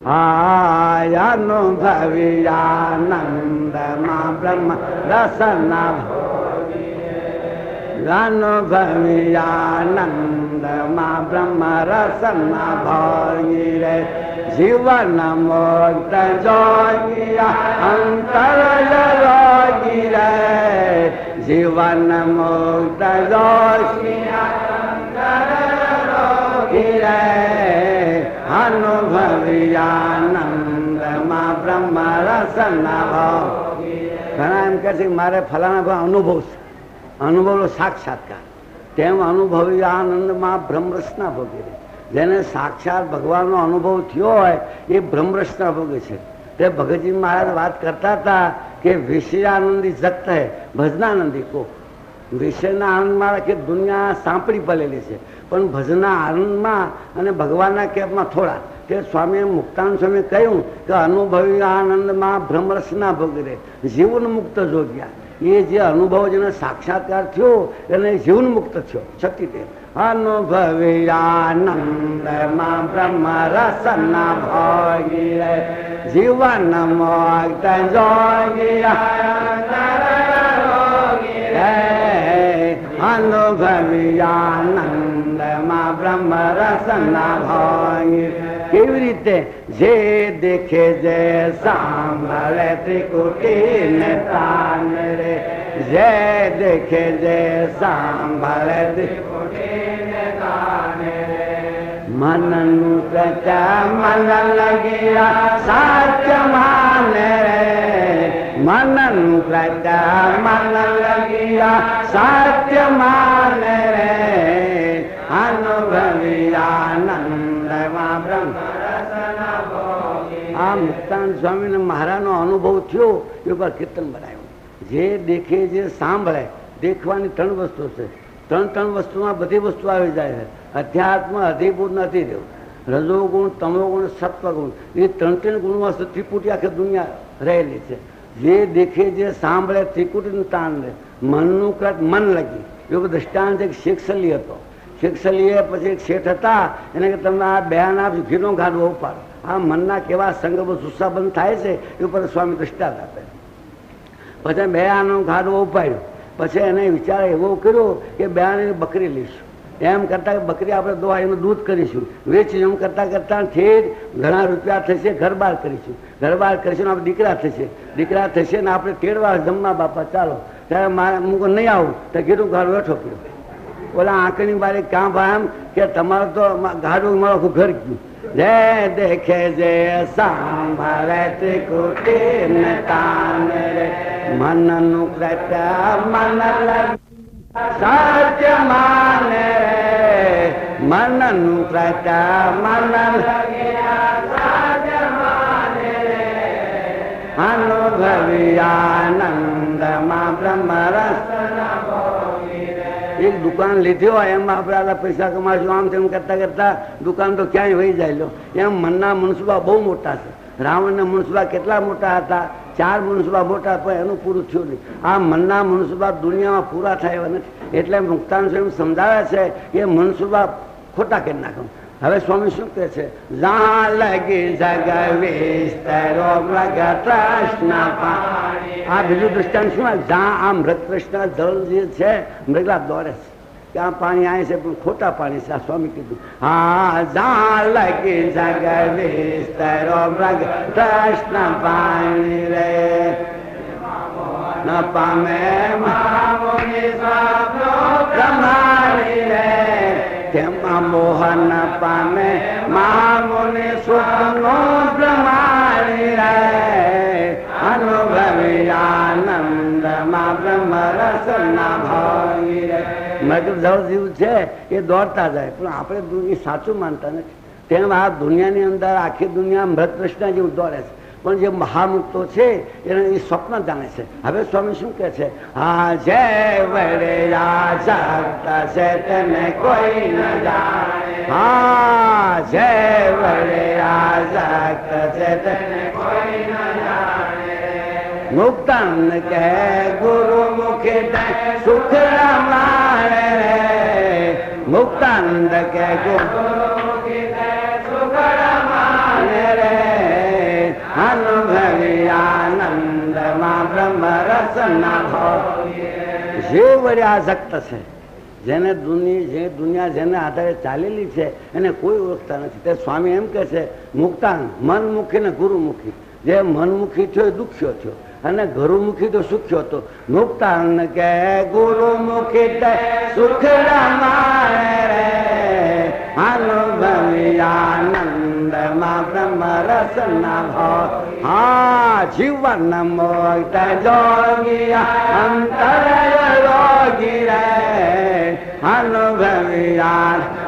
આયાનુભવ્યાનંદમાં બ્રહ્મ રસના અનુભવ્યાનંદમાં બ્રહ્મ રસના ભોગી રે જીવન મુક્ત જોગિયા અંતર રોગી રે જીવન મુક્ત જોગિયા રે અનુભવ્યાનંદમાં બ્રહ્મ ભાવ ઘણા એમ કહે છે મારે ફલાણા ભાવ અનુભવ છે. અનુભવ સાક્ષાત્કાર. તેમ અનુભવી આનંદમાં બ્રહ્મરસના ભોગે જેને સાક્ષાત ભગવાનનો અનુભવ થયો હોય, એ બ્રહ્મરસના ભોગે છે. તે ભગતજી મહારાજ વાત કરતા હતા કે વિષયાનંદી જગત હૈ, ભજનાનંદી કો વિષયના આનંદમાં કે દુનિયા સાંપડી પડેલી છે. પણ ભજના આનંદમાં અને ભગવાનના કેપમાં થોડા. તે સ્વામીએ મુક્તાન સ્વામી કહ્યું કે અનુભવી આનંદમાં ભ્રમરસના ભોગરે જીવન મુક્ત જોગ્યા. એ જે અનુભવ જેને સાક્ષાત્કાર થયો, એને જીવન મુક્ત થયો. શક્તિ તે અનુભવી આનંદમાં બ્રહ્મરસના ભોગી જીવન મુક્ત જોગ્યા. અનુભવી આનંદમાં બ્રહ્મ રસના ભોગી કેવી રીતે જે દેખે જે સાંભળે ત્રિકુટી ને તાન રે જે દેખે જે સાંભળે ત્રિકુટી ને તાન રે મનનું પ્રત્યા મન લગિયા સાચા માને રે મનનું પ્રત્યા મન લગિયા સત્ય માને રે અનુભવી આનંદમાં બ્રહ્મ આ મુક્તાન સ્વામીને મહારાજનો અનુભવ થયો, એ ઉપર કીર્તન બનાવ્યું જે દેખે જે સાંભળે. દેખવાની ત્રણ વસ્તુ છે. ત્રણ ત્રણ વસ્તુમાં બધી વસ્તુ આવી જાય છે. અધ્યાત્મ અધિભૂત નથી દેવું રજોગુણ, તમોગુણ, સત્વગુણ. એ ત્રણ ત્રણ ગુણમાં ત્રિપુટી આખી દુનિયા રહેલી છે. જે દેખે જે સાંભળે ત્રિકુટીનું તાન લે. મનનું કટ મન લગી. એવું દ્રષ્ટાંત એક શેખસલી હતો. શેખસલીએ પછી એક શેઠ હતા, એને કે તમે આ બહેન આપ ઘીનો ગાડવો ઉપાડો. આ મનના કેવા સંગમ સુસાબંધ થાય છે, એ ઉપર સ્વામી દ્રષ્ટાંત આપે. પછી બે આનો ગાડવો ઉપાડ્યો. પછી એને વિચાર એવો કર્યો કે બે આની બકરી લઈશું. એમ કરતા બકરી આપણે દોવા એનું દૂધ કરીશું. વેચી એમ કરતા કરતા ઠેર ઘણા રૂપિયા થશે ઘર બાર કરીશું. ઘરબાર કરીશું આપણે દીકરા થશે. દીકરા થશે ને આપણે તેડવા જમવા, બાપા, ચાલો. ત્યારે મારે હું નહીં આવું. તો કીધું, ઘર બેઠો પડ્યો ઓલા આંકણી બારે ક્યાં ભાઈ કે તમારું તો ગાડું મારું આખું ઘર ગયું. જય દેખે જય સાંભળે રે. મનનું પ્રત્યા મન સત્ય માને મનનું પ્રત્યા મન એક દુકાન લીધી હોય એમાં આપણે આટલા પૈસા કમાશું, આમ તેમ કરતા કરતા દુકાન તો ક્યાંય વહી જાય એમ મનના મનસુબા બહુ મોટા છે. રાવણના મનસુબા કેટલા મોટા હતા? ચાર મનસુબા મોટા પણ એનું પૂરું થયું નહીં. આ મનના મનસુબા દુનિયામાં પૂરા થાય નથી. એટલે મુક્તાન સ્વયં સમજાવે છે કે મનસુબા ખોટા કરી નાખો હવે સ્વામી શું કહે છે? જા લગી જગ વિસ્તરો મૃગ તૃષ્ણ પાણી. આ બીજું દ્રષ્ટાંત શું જા આ મૃત કૃષ્ણ જળ જે છે, મૃગલા દોરે છે. કે આ પાણી આવે છે પણ ખોટા પાણી છે આ સ્વામી કીધું હા જા લગી જગ વિસ્તરો મૃગ તૃષ્ણ પાણી રે ન પામે મામુનિ સ્વપ્નો પ્રમાણી રે તેમાં મોહન પામે મહામુનિ સ્વપ્નો રે મગર જળ છે, એ દોડતા જાય. પણ આપણે એ સાચું માનતા નથી. તેમ આ દુનિયાની અંદર, આખી દુનિયા મૃત કૃષ્ણ જેવું દોડે છે. પણ જે મહામુક્તો છે, એને એ સ્વપ્ન જાણે છે. હવે સ્વામી શું કે છે? હા જય વડે રાજા છે, તેને કોઈ ન જાણે. હા જય વડે રાજા છે, તેને કોઈ ન જાણે. મુક્તન કહે, ગુરુ મુક્તાનંદ કે ગુરુ અનુભવી આનંદમાં બ્રહ્મ રસના ભાવ જે વડે આસક્ત છે. જેને દુનિયા જે દુનિયા જેને આધારે ચાલેલી છે, એને કોઈ ઓળખતા નથી. તે સ્વામી એમ કહે છે, મુક્તાન મનમુખી ને ગુરુમુખી. જે મનમુખી થયો એ દુખ્યો થયો. અને ગુરુમુખી તો સુખ્યો હતો મુક્તાન કે ગુરુમુખી તે સુખ રે. અનુભવી આનંદમાં બ્રહ્મ રસના ભાવ. હા, જીવન મોક્ત જોગિયા અંતર યોગી રે. અનુભવી આનંદ